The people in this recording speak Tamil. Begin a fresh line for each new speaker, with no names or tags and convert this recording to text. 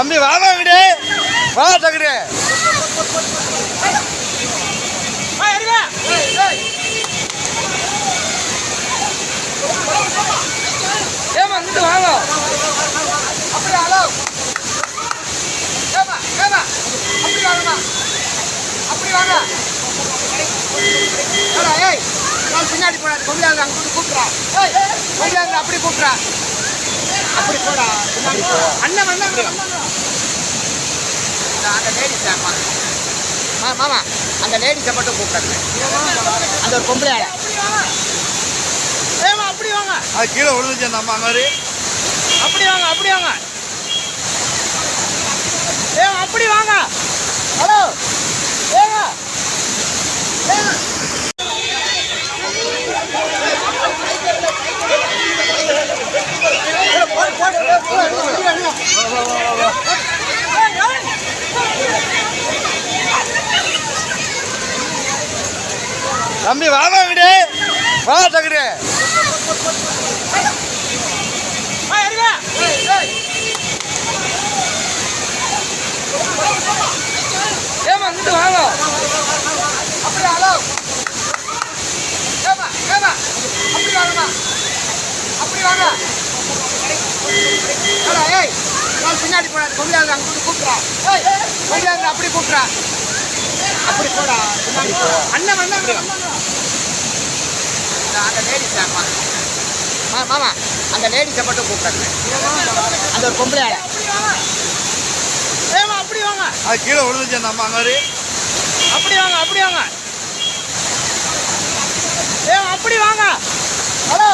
தம்பி வாடா விடு வா தகுடு
ஏமா இங்கிட்டு வாங்க. அப்படி ஹலோ? ஏமா ஏமா அப்படி வாங்கம்மா. அப்படி வாங்க. ஏய் பின்னாடி போடா கொம்பியாங்க அங்க கூப்பிட்றா ஏய் அப்படி கூப்பிட்றா அப்படி போடா அண்ணன் அண்ணன் அந்த லேடிஸ் ஆமா ஆ மாமா அந்த லேடிஸை மட்டும் கூப்பிடுங்க அந்த ஒரு பொம்பளை ஏமா அப்படி வாங்க
அது கீழே விழுந்துச்சு அந்த அம்மா மாதிரி
அப்படி வாங்க அப்படி வாங்க ஏங்க அப்படி வாங்க
தம்பி வாடா விடு வா தகுடு
ஏமா இங்கிட்டு வாங்க. அப்படி ஹலோ? ஏமா ஏமா அப்படி வாங்கம்மா. அப்படி வாங்க. நான் பின்னாடி போடா கொம்பியாங்க அங்க கூட்டு கூப்பிட்றா. ஏய் கொம்பியாங்க அப்படி கூப்பிட்றா. அப்படி போடா. அண்ணன் அண்ணன் அந்த லேடிஸ் ஆ மாமா அந்த லேடிஸை மட்டும் கூப்பிடுங்க அந்த ஒரு பொம்பளை ஆளை. ஏமா அப்படி வாங்க.
அது கீழே விழுந்துச்சு அந்த அம்மா
அப்படி வாங்க அப்படி வாங்க. ஏ அப்படி வாங்க. ஹலோ.